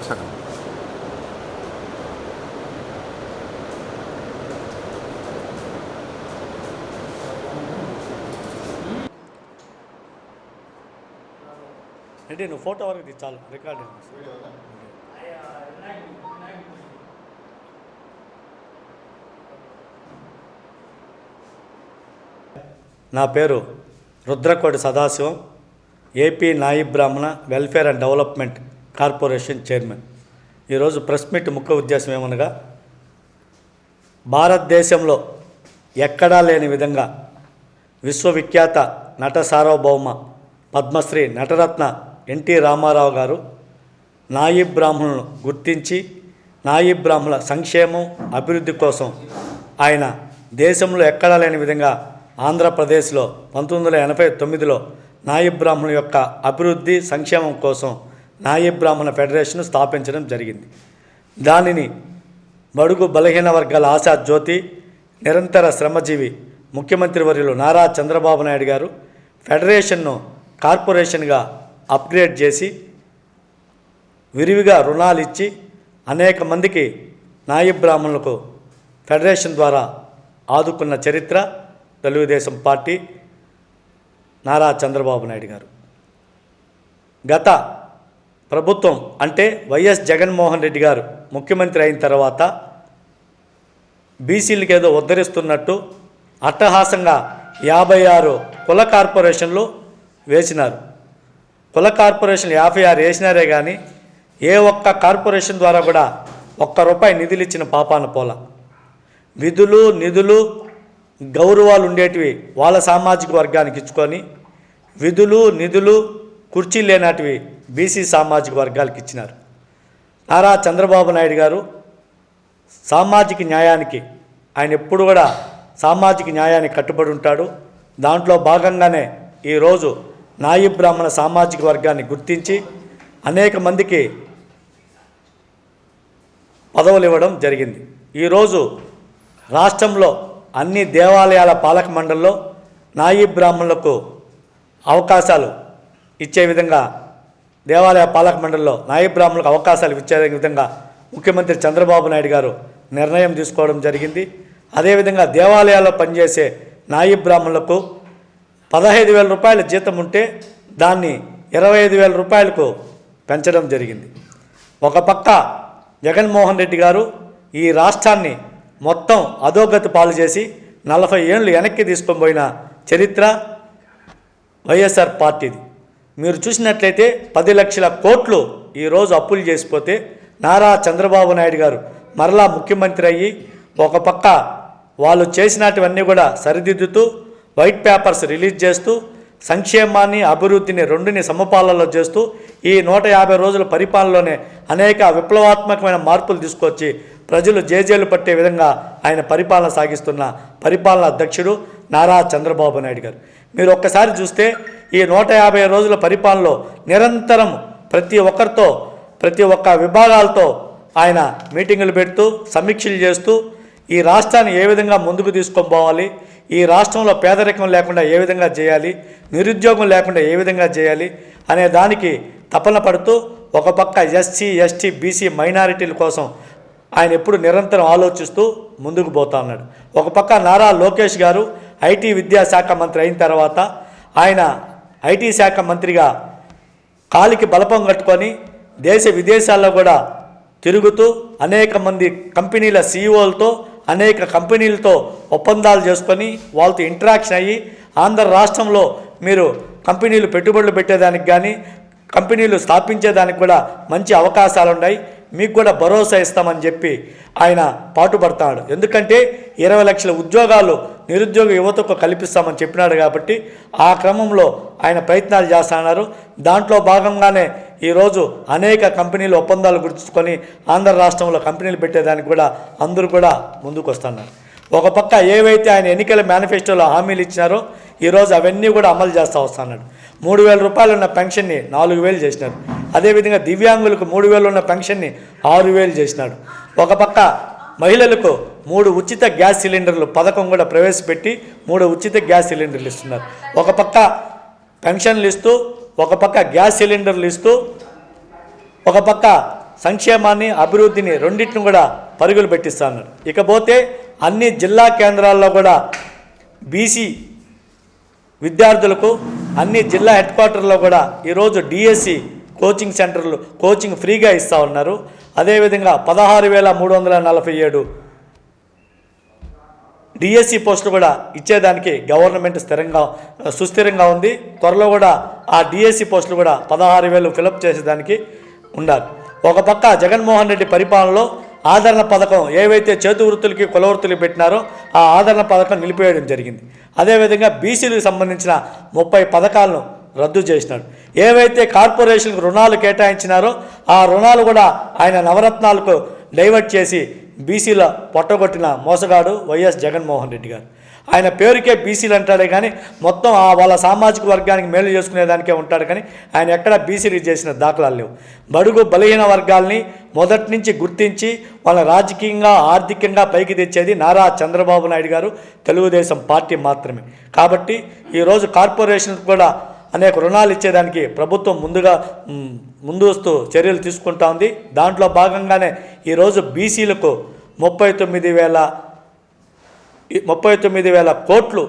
ఒక సెకండ్ అంటే నువ్వు ఫోటో వరకు తీ చాలు? రికార్డ్ నా పేరు Rudrakoti Sadasivam AP Nayi Brahmana welfare and development corporation chairman. ఈరోజు ప్రెస్ మీట్ ముఖ్య ఉద్దేశం ఏమనగా భారతదేశంలో ఎక్కడా లేని విధంగా విశ్వవిఖ్యాత నట సార్వభౌమ పద్మశ్రీ నటరత్న ఎన్టీ రామారావు గారు నాయి బ్రాహ్మణులను గుర్తించి నాయి బ్రాహ్మణుల సంక్షేమం అభివృద్ధి కోసం ఆయన దేశంలో ఎక్కడా లేని విధంగా ఆంధ్రప్రదేశ్లో పంతొమ్మిది వందల ఎనభై తొమ్మిదిలో నాయి బ్రాహ్మణుల యొక్క అభివృద్ధి సంక్షేమం కోసం నాయి బ్రాహ్మణ ఫెడరేషన్ స్థాపించడం జరిగింది. దానిని బడుగు బలహీన వర్గాల ఆశా జ్యోతి నిరంతర శ్రమజీవి ముఖ్యమంత్రి వర్యులు నారా చంద్రబాబు నాయుడు గారు ఫెడరేషన్ను కార్పొరేషన్గా అప్గ్రేడ్ చేసి విరివిగా రుణాలు ఇచ్చి అనేక మందికి నాయి బ్రాహ్మణులకు ఫెడరేషన్ ద్వారా ఆదుకున్న చరిత్ర తెలుగుదేశం పార్టీ నారా చంద్రబాబు నాయుడు గారు. గత ప్రభుత్వం అంటే వైఎస్ జగన్మోహన్ రెడ్డి గారు ముఖ్యమంత్రి అయిన తర్వాత బీసీలకి ఏదో ఉద్ధరిస్తున్నట్టు అట్టహాసంగా యాభై ఆరు కుల కార్పొరేషన్లు వేసినారు. కుల కార్పొరేషన్ యాభై ఆరు వేసినారే కానీ ఏ ఒక్క కార్పొరేషన్ ద్వారా కూడా ఒక్క రూపాయి నిధులు ఇచ్చిన పాపాన పోల. విధులు నిధులు గౌరవాలు ఉండేటివి వాళ్ళ సామాజిక వర్గానికి ఇచ్చుకొని విధులు నిధులు కుర్చీ లేనటివి బీసీ సామాజిక వర్గాలకు ఇచ్చినారు. నారా చంద్రబాబు నాయుడు గారు సామాజిక న్యాయానికి ఆయన ఎప్పుడు కూడా సామాజిక న్యాయానికి కట్టుబడి ఉంటాడు. దాంట్లో భాగంగానే ఈరోజు నాయి బ్రాహ్మణ సామాజిక వర్గాన్ని గుర్తించి అనేక మందికి పదవులు ఇవ్వడం జరిగింది. ఈరోజు రాష్ట్రంలో అన్ని దేవాలయాల పాలక మండలిలో నాయి బ్రాహ్మణులకు అవకాశాలు ఇచ్చే విధంగా దేవాలయ పాలక మండలిలో నాయి బ్రాహ్మణులకు అవకాశాలు ఇచ్చే విధంగా ముఖ్యమంత్రి చంద్రబాబు నాయుడు గారు నిర్ణయం తీసుకోవడం జరిగింది. అదేవిధంగా దేవాలయాల్లో పనిచేసే నాయి బ్రాహ్మణులకు పదహైదు వేల రూపాయల జీతం ఉంటే దాన్ని ఇరవై ఐదు వేల రూపాయలకు పెంచడం జరిగింది. ఒక పక్క జగన్మోహన్ రెడ్డి గారు ఈ రాష్ట్రాన్ని మొత్తం అధోగతి పాలు చేసి నలభై ఏళ్ళు వెనక్కి తీసుకొని పోయిన చరిత్ర వైఎస్ఆర్ పార్టీది. మీరు చూసినట్లయితే పది లక్షల కోట్లు ఈరోజు అప్పులు చేసిపోతే నారా చంద్రబాబు నాయుడు గారు మరలా ముఖ్యమంత్రి అయ్యి ఒక పక్క వాళ్ళు చేసినటువన్నీ కూడా సరిదిద్దుతూ వైట్ పేపర్స్ రిలీజ్ చేస్తూ సంక్షేమాన్ని అభివృద్ధిని రెండుని సమపాలనలో చేస్తూ ఈ నూట యాభై రోజుల పరిపాలనలోనే అనేక విప్లవాత్మకమైన మార్పులు తీసుకొచ్చి ప్రజలు జేజేలు పట్టే విధంగా ఆయన పరిపాలన సాగిస్తున్న పరిపాలన అధ్యక్షుడు నారా చంద్రబాబు నాయుడు గారు. మీరు ఒక్కసారి చూస్తే ఈ నూట యాభై రోజుల పరిపాలనలో నిరంతరం ప్రతి ఒక్కరితో ప్రతి ఒక్క విభాగాలతో ఆయన మీటింగులు పెడుతూ సమీక్షలు చేస్తూ ఈ రాష్ట్రాన్ని ఏ విధంగా ముందుకు తీసుకొని పోవాలి ఈ రాష్ట్రంలో పేదరికం లేకుండా ఏ విధంగా చేయాలి నిరుద్యోగం లేకుండా ఏ విధంగా చేయాలి అనే దానికి తపన పడుతూ ఒక పక్క ఎస్సీ ఎస్టీ బీసీ మైనారిటీల కోసం ఆయన ఎప్పుడు నిరంతరం ఆలోచిస్తూ ముందుకు పోతా ఉన్నాడు ఒక పక్క నారా లోకేష్ గారు ఐటీ విద్యాశాఖ మంత్రి అయిన తర్వాత ఆయన ఐటీ శాఖ మంత్రిగా కాలికి బలపం కట్టుకొని దేశ విదేశాల్లో కూడా తిరుగుతూ అనేక మంది కంపెనీల సీఈఓలతో అనేక కంపెనీలతో ఒప్పందాలు చేసుకొని వాళ్ళతో ఇంటరాక్షన్ అయ్యి ఆంధ్ర రాష్ట్రంలో మీరు కంపెనీలు పెట్టుబడులు పెట్టేదానికి కానీ కంపెనీలు స్థాపించేదానికి కూడా మంచి అవకాశాలు ఉన్నాయి మీకు కూడా భరోసా ఇస్తామని చెప్పి ఆయన పాటుపడతాడు. ఎందుకంటే ఇరవై లక్షల ఉద్యోగాలు నిరుద్యోగ యువతకు కల్పిస్తామని చెప్పినాడు కాబట్టి ఆ క్రమంలో ఆయన ప్రయత్నాలు చేస్తున్నారు దాంట్లో భాగంగానే ఈరోజు అనేక కంపెనీలు ఒప్పందాలు గుర్తుంచుకొని ఆంధ్ర రాష్ట్రంలో కంపెనీలు పెట్టేదానికి కూడా అందరూ కూడా ముందుకు వస్తున్నారు. ఒక పక్క ఏవైతే ఆయన ఎన్నికల మేనిఫెస్టోలో హామీలు ఇచ్చినారో ఈరోజు అవన్నీ కూడా అమలు చేస్తూ వస్తున్నాడు. మూడు వేల రూపాయలు ఉన్న పెన్షన్ని నాలుగు వేలు చేసినారు. అదేవిధంగా దివ్యాంగులకు మూడు వేలు ఉన్న పెన్షన్ని ఆరు వేలు చేసినాడు. ఒక పక్క మహిళలకు మూడు ఉచిత గ్యాస్ సిలిండర్లు పథకం కూడా ప్రవేశపెట్టి మూడు ఉచిత గ్యాస్ సిలిండర్లు ఇస్తున్నారు. ఒక పక్క పెన్షన్లు ఇస్తూ ఒక పక్క గ్యాస్ సిలిండర్లు ఇస్తూ ఒక పక్క సంక్షేమాన్ని అభివృద్ధిని రెండింటిని కూడా పరుగులు పెట్టిస్తున్నారు ఇకపోతే అన్ని జిల్లా కేంద్రాల్లో కూడా బీసీ విద్యార్థులకు అన్ని జిల్లా హెడ్ క్వార్టర్లో కూడా ఈరోజు డిఎస్సి కోచింగ్ సెంటర్లు కోచింగ్ ఫ్రీగా ఇస్తూ ఉన్నారు. అదేవిధంగా పదహారు వేల మూడు వందల నలభై ఏడు డిఎస్సి పోస్టులు కూడా ఇచ్చేదానికి గవర్నమెంట్ స్థిరంగా సుస్థిరంగా ఉంది. త్వరలో కూడా ఆ డిఎస్సి పోస్టులు కూడా పదహారు వేలు ఫిలప్ చేసేదానికి ఉన్నారు ఒక పక్క జగన్మోహన్ రెడ్డి పరిపాలనలో ఆదరణ పథకం ఏవైతే చేతి వృత్తులకి కుల వృత్తులకి పెట్టినారో ఆ ఆదరణ పథకం నిలిపివేయడం జరిగింది. అదేవిధంగా బీసీలకు సంబంధించిన ముప్పై పథకాలను రద్దు చేసినాడు. ఏవైతే కార్పొరేషన్కు రుణాలు కేటాయించినారో ఆ రుణాలు కూడా ఆయన నవరత్నాలకు డైవర్ట్ చేసి బీసీల పొట్టగొట్టిన మోసగాడు వైఎస్ జగన్మోహన్ రెడ్డి గారు. ఆయన పేరుకే బీసీలు అంటాడే కానీ మొత్తం ఆ వాళ్ళ సామాజిక వర్గానికి మేలు చేసుకునేదానికే ఉంటాడు కానీ ఆయన ఎక్కడ బీసీలు చేసిన దాఖలాలు లేవు. బడుగు బలహీన వర్గాల్ని మొదటి నుంచి గుర్తించి వాళ్ళ రాజకీయంగా ఆర్థికంగా పైకి తెచ్చేది నారా చంద్రబాబు నాయుడు గారు. తెలుగుదేశం పార్టీ మాత్రమే. కాబట్టి ఈరోజు కార్పొరేషన్ కూడా అనేక రుణాలు ఇచ్చేదానికి ప్రభుత్వం ముందుగా ముందస్తు ముందు చర్యలు తీసుకుంటా ఉంది. దాంట్లో భాగంగానే ఈరోజు బీసీలకు ముప్పై తొమ్మిది వేల ముప్పై తొమ్మిది వేల కోట్లు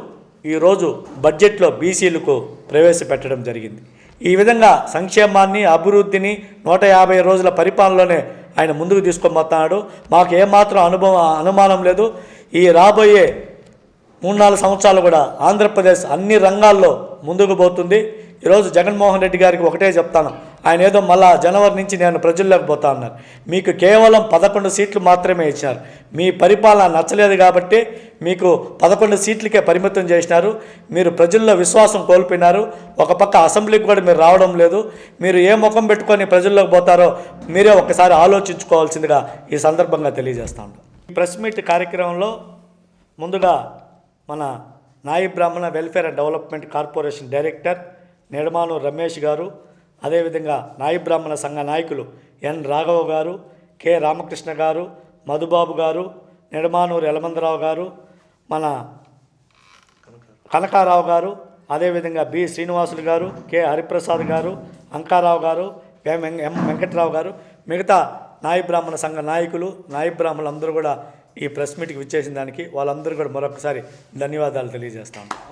ఈరోజు బడ్జెట్లో బీసీలకు ప్రవేశపెట్టడం జరిగింది. ఈ విధంగా సంక్షేమాన్ని అభివృద్ధిని నూట యాభై రోజుల పరిపాలనలోనే ఆయన ముందుకు తీసుకొని మాకు ఏమాత్రం అనుభవం అనుమానం లేదు. ఈ రాబోయే మూడు నాలుగు సంవత్సరాలు కూడా ఆంధ్రప్రదేశ్ అన్ని రంగాల్లో ముందుకు పోతుంది. ఈరోజు జగన్మోహన్ రెడ్డి గారికి ఒకటే చెప్తాను. ఆయన ఏదో మళ్ళా జనవరి నుంచి నేను ప్రజల్లోకి పోతా అన్నారు. మీకు కేవలం పదకొండు సీట్లు మాత్రమే ఇచ్చారు. మీ పరిపాలన నచ్చలేదు కాబట్టి మీకు పదకొండు సీట్లకే పరిమితం చేసినారు. మీరు ప్రజల్లో విశ్వాసం కోల్పోయినారు. ఒక పక్క అసెంబ్లీకి కూడా మీరు రావడం లేదు. మీరు ఏ ముఖం పెట్టుకొని ప్రజల్లోకి పోతారో మీరే ఒకసారి ఆలోచించుకోవాల్సిందిగా ఈ సందర్భంగా తెలియజేస్తాను ఈ ప్రెస్ మీట్ కార్యక్రమంలో ముందుగా మన Nayi Brahmana welfare and development corporation director Nidamanu Ramesh garu అదేవిధంగా నాయి బ్రాహ్మణ సంఘ నాయకులు ఎన్ రాఘవ గారు కె రామకృష్ణ గారు మధుబాబు గారు నిడమానూరు యలమందరావు గారు మన కనకారావు గారు అదేవిధంగా బి శ్రీనివాసులు గారు కె హరిప్రసాద్ గారు అంకారావు గారు ఎం ఎం వెంకట్రావు గారు మిగతా నాయి బ్రాహ్మణ సంఘ నాయకులు నాయి బ్రాహ్మణులు అందరూ కూడా ఈ ప్రెస్ మీట్కి విచ్చేసిన దానికి వాళ్ళందరూ కూడా మరొకసారి ధన్యవాదాలు తెలియజేస్తాను